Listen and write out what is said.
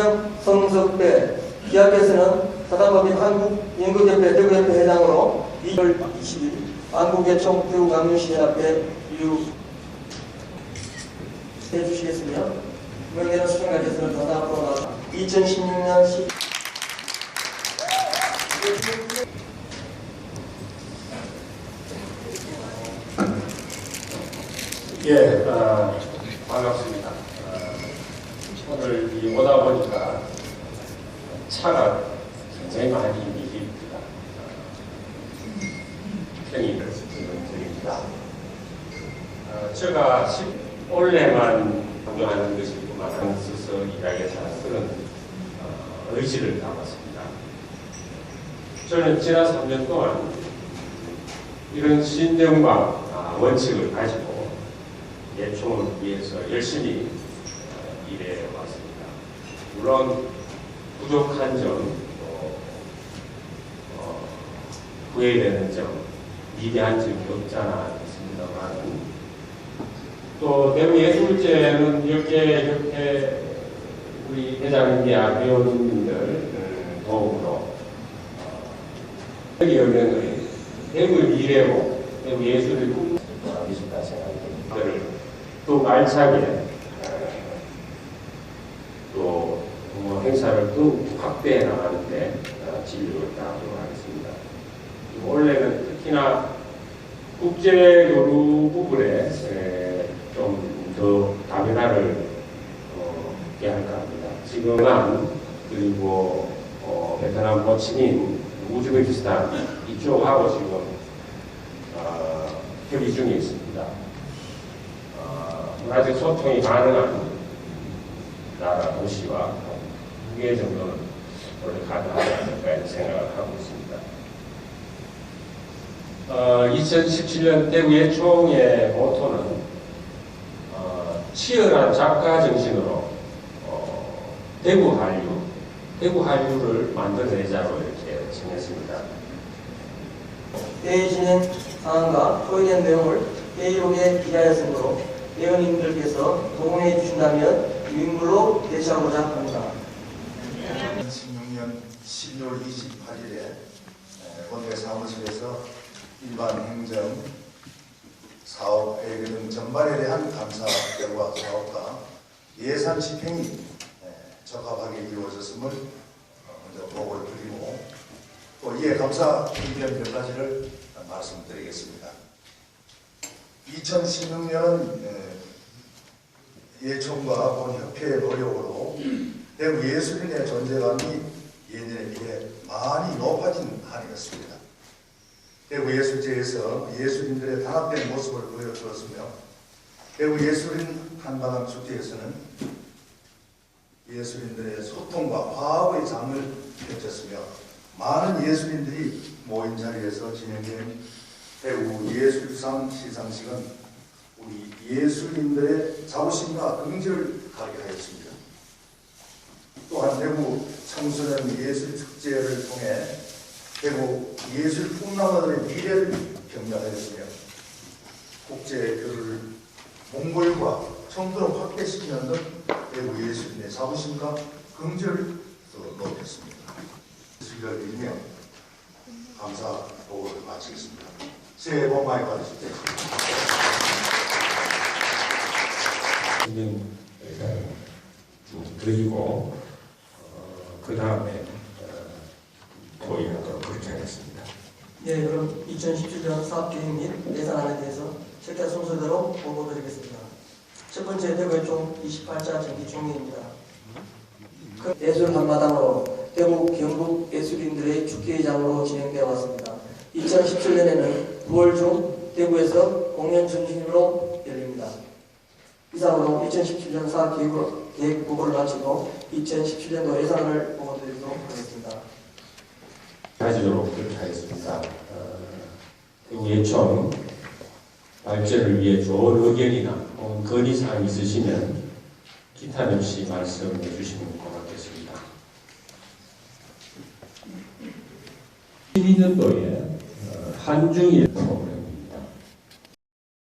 이영 성석배 기하께서는 사단법인 한국연극협회 대구협회 회장으로 2월 20일 한국의 총대우감류시연합회 유 해주시겠으며 문예연 수행하께서는 전사 앞으로 나와 2016년 10 예, 어, 평이 드립니다. 어, 제가 10, 올해만 뿐만 아니라 스스로 일하게 살았던 어, 의지를 담았습니다. 저는 지난 3년 동안 이런 신념과 아, 원칙을 가지고 예총을 위해서 열심히 어, 일해 왔습니다. 물론 부족한 점, 또 어, 후회되는 점, 미비한 점이 없잖아 있습니다만 또 대구 예술제는 이렇게 이렇게 우리 회장님이야 배우님들 음, 도움으로 어, 여기 연맹의 대구의 미래로 대구 예술의 꿈 있다 생각합니다. 또 알차게 어, 또뭐 행사를 또 확대해 나가는데 어, 진료를 다하도록 하겠습니다. 특히나 국제 교류 부분에 좀 더 다변화를 어, 해야 할까 합니다. 지금은 그리고 어, 베트남 호치민, 우즈베키스탄 이쪽하고 지금 어, 협의 중에 있습니다. 어, 아직 소통이 가능한 나라 도시와 두 개 정도는 원래 가능하지 않을까 생각을 하고 있습니다. 어, 2017년 대구 예총의 모토는 어, 치열한 작가 정신으로 어, 대구 한류, 대구 한류를 만들어내자로 이렇게 정했습니다. 진행 상황과 소외된 내용을 회의록에 기하였으므로 회원님들께서 동의해 주신다면 유인물로 대체하고자 합니다. 2016년 12월 28일에 본회 사무실에서 일반 행정 사업 계획 등 전반에 대한 감사 결과 사업과 예산 집행이 에, 적합하게 이루어졌음을 어, 먼저 보고를 드리고 또 이에 감사 의견 몇 가지를 말씀드리겠습니다. 2016년은 예총과 본 협회의 노력으로 대구 예술인의 존재감이 예년에 비해 많이 높아진 한 해였습니다. 대구 예술제에서 예술인들의 단합된 모습을 보여주었으며 대구 예술인 한바당 축제에서는 예술인들의 소통과 화합의 장을 펼쳤으며 많은 예술인들이 모인 자리에서 진행된 대구 예술상 시상식은 우리 예술인들의 자부심과 긍지를 가게 하였습니다. 또한 대구 청소년 예술 축제를 통해 대구 예술 풍랑어들의 미래를 격려하였으며 국제 교류를 몽골과 청도로 확대시키는 등 대구 예술인의 자부심과 긍지를 또 높였습니다. 예술을 빌며 감사 보고를 마치겠습니다. 새해 복 많이 받으십시오. 지금 좀 드리고 어, 그 다음에 어, 도의하도록 그렇게 하겠습니다. 네, 그럼 2017년 사업 계획 및 예산안에 대해서 책자 순서대로 보고 드리겠습니다. 첫 번째 대구의총 28자 정기총회입니다. 그 예술 한마당으로 대구 경북 예술인들의 축제장으로 진행되어 왔습니다. 2017년에는 9월 중 대구에서 공연 중심으로 열립니다. 이상으로 2017년 사업 계획 계획 보고를 마치고 2017년도 예산을 보고 드리도록 하겠습니다. 가지도록 그렇게 하겠습니다. 예총 발전을 위해 좋은 의견이나 혹은 건의사항 있으시면 기탄 없이 말씀해 주시면 고맙겠습니다. 12년도에 어, 한중일